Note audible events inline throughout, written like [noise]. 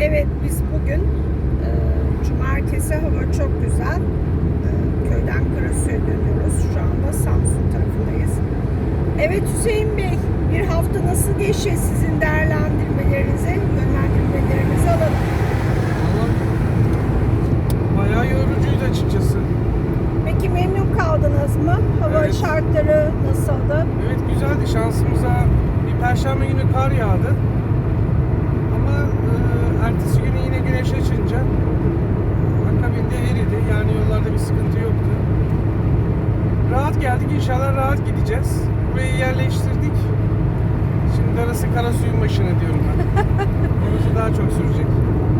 Evet biz bugün e, cumartesi hava çok güzel. E, köyden Karasu'ya dönüyoruz. Şu anda Samsun tarafındayız. Evet Hüseyin Bey bir hafta nasıl geçti sizin değerlendirmelerinizi, yönlendirmelerinizi alalım. Bayağı yorucuydu açıkçası. Peki memnun kaldınız mı? Hava Evet. şartları nasıldı? Evet güzeldi şansımıza bir perşembe günü kar yağdı. Ertesi günü yine güneş açınca akabinde eridi. Yani yollarda bir sıkıntı yoktu. Rahat geldik inşallah rahat gideceğiz. Burayı yerleştirdik. Şimdi arası Karasuyun başına diyorum ben. [laughs] Orası daha çok sürecek.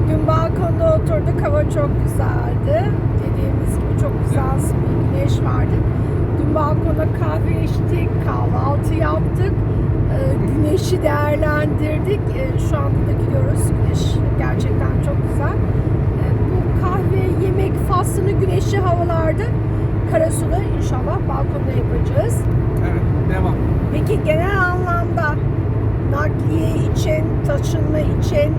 Dün balkonda oturduk, hava çok güzeldi. Dediğimiz gibi çok güzel bir güneş vardı. Dün balkonda kahve içtik, kahvaltı yaptık. Güneşi değerlendirdik. Ee, şu anda da gidiyoruz. Güneş gerçekten çok güzel. Ee, bu kahve, yemek faslını güneşli havalarda Karasu'da inşallah balkonda yapacağız. Evet devam. Peki genel anlamda nakliye için, taşınma için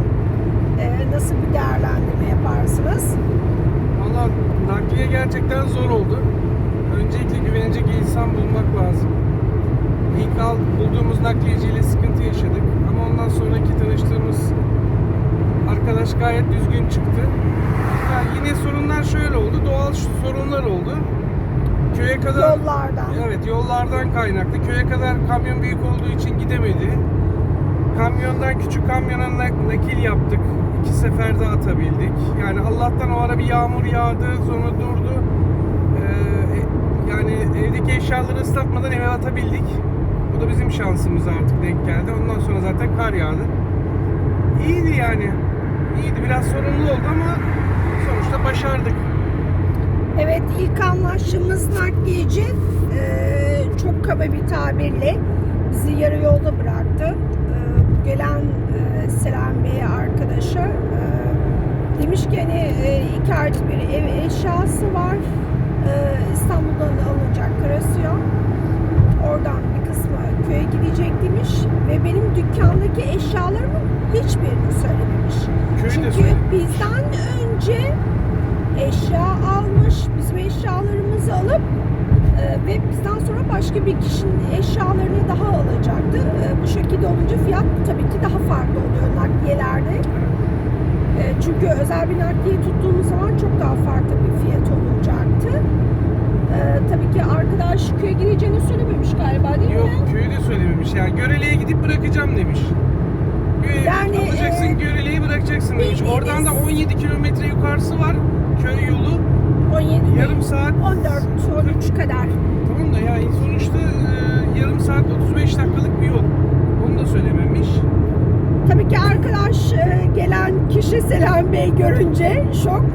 e, nasıl bir değerlendirme yaparsınız? Valla nakliye gerçekten zor oldu. Öncelikle güvenecek insan bulmak lazım. İlk al, bulduğumuz nakliyeciyle sıkıntı yaşadık. Ama ondan sonraki tanıştığımız arkadaş gayet düzgün çıktı. Ha, yine sorunlar şöyle oldu. Doğal sorunlar oldu. Köye kadar... Yollardan. Evet yollardan kaynaklı. Köye kadar kamyon büyük olduğu için gidemedi. Kamyondan küçük kamyona nak- nakil yaptık. İki seferde atabildik. Yani Allah'tan o ara bir yağmur yağdı sonra durdu. Ee, e- yani evdeki eşyaları ıslatmadan eve atabildik. Da bizim şansımız artık denk geldi. Ondan sonra zaten kar yağdı. İyiydi yani. İyiydi. Biraz sorunlu oldu ama sonuçta başardık. Evet ilk anlaştığımız nakliyeci e, çok kaba bir tabirle bizi yarı yolda bıraktı. E, bu gelen e, Selam Bey arkadaşa e, demiş ki hani e, iki artı bir ev eşyası var. E, İstanbul'dan alınacak Karasu'ya. Oradan bir kısmı köye gidecek demiş ve benim dükkandaki eşyalarımın hiçbirini söylememiş. Çünkü bizden önce eşya almış, bizim eşyalarımızı alıp e, ve bizden sonra başka bir kişinin eşyalarını daha alacaktı. E, bu şekilde olunca fiyat tabii ki daha farklı oluyor nakliyelerde. E, çünkü özel bir nakliye tuttuğumuz zaman çok daha farklı bir fiyat olacaktı. E, tabii ki arkadaş köye gireceğini söylememiş galiba değil Yok mi? köyü de söylememiş. Yani Görele'ye gidip bırakacağım demiş. Gö- Yani, alacaksın e, Görele'yi bırakacaksın demiş. bildiğiniz- Oradan da 17 kilometre yukarısı var köy yolu. 17 değil, Yarım saat 14-13 kadar. Tamam da yani sonuçta e, yarım saat 35 dakikalık bir yol. Onu da söylememiş. Tabii ki arkadaş e, gelen kişi Selam Bey görünce şok.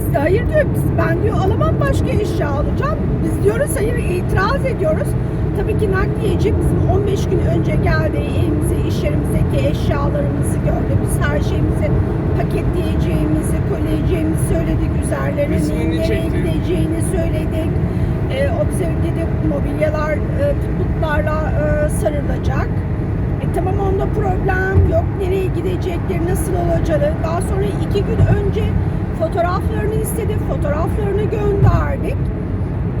Biz de hayır diyor, biz, ben diyor alamam başka eşya alacağım. Biz diyoruz hayır itiraz ediyoruz. Tabii ki nakliyeci bizim 15 gün önce geldi evimize, iş yerimizdeki eşyalarımızı gördü. Biz her şeyimizi paketleyeceğimizi, koyacağımızı söyledik. Üzerlerine Resmini nereye gideceğini söyledik. E, o bize dedi mobilyalar e, putlarla e, sarılacak. E tamam onda problem yok. Nereye gidecekleri, nasıl olacağı. Daha sonra iki gün önce fotoğraflarını istedi. Fotoğraflarını gönderdik.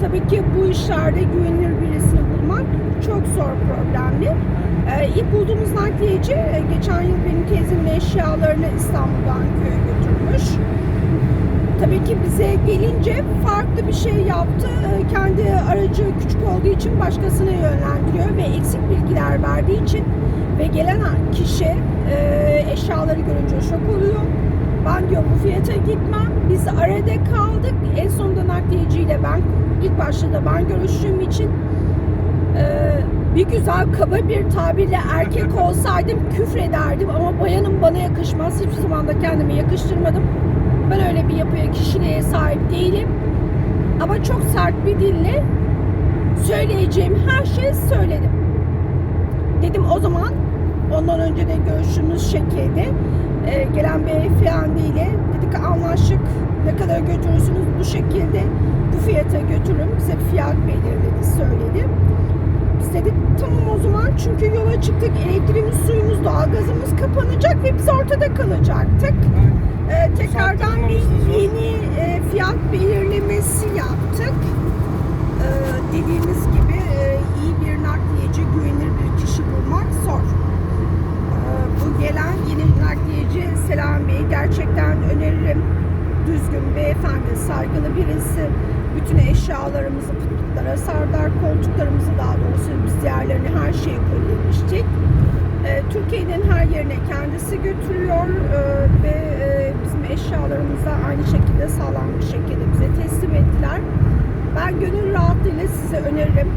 Tabii ki bu işlerde güvenilir birisini bulmak çok zor problemli. E, ilk bulduğumuz nakliyeci e, geçen yıl benim teyzemin eşyalarını İstanbul'dan köye götürmüş. Tabii ki bize gelince farklı bir şey yaptı. Aracı küçük olduğu için başkasına yönlendiriyor ve eksik bilgiler verdiği için ve gelen kişi e, eşyaları görünce şok oluyor. Ben diyor bu fiyata gitmem. Biz arada kaldık. En sonunda nakliyeciyle ben ilk başta da ben görüştüğüm için e, bir güzel kaba bir tabirle erkek [laughs] olsaydım küfrederdim ama bayanın bana yakışmaz. Hiçbir zaman da kendime yakıştırmadım. Ben öyle bir yapıya, kişiliğe sahip değilim. Ama çok sert bir dille söyleyeceğim her şeyi söyledim. Dedim o zaman ondan önce de görüştüğümüz şekilde e, gelen beyefendiyle dedik anlaştık ne kadar götürürsünüz bu şekilde bu fiyata götürün bize fiyat belirledi söyledi. Biz dedik tamam o zaman çünkü yola çıktık elektriğimiz suyumuz doğalgazımız kapanacak Hepsi ortada kalacaktık. Ee, tekrardan bir yeni e, fiyat belirlemesi yaptık. Ee, dediğimiz gibi e, iyi bir nakliyeci, güvenilir bir kişi bulmak zor. Ee, bu gelen yeni nakliyeci Selam Bey gerçekten öneririm. Düzgün beyefendi, saygılı birisi. Bütün eşyalarımızı pıtlıklara sardılar, koltuklarımızı daha doğrusu biz diğerlerini her şeyi kullanmıştık. Ee, Türkiye'nin her yerine kendisi götürüyor ee, ve e, bizim eşyalarımızı da aynı şekilde sağlam bir şekilde bize teslim ettiler. Size öneririm.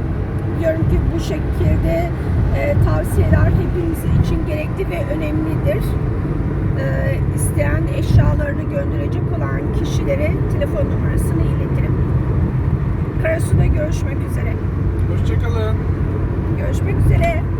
Diyorum ki bu şekilde e, tavsiyeler hepimiz için gerekli ve önemlidir. E, isteyen eşyalarını gönderecek olan kişilere telefon numarasını iletirim. Karasu'da görüşmek üzere. Hoşçakalın. Görüşmek üzere.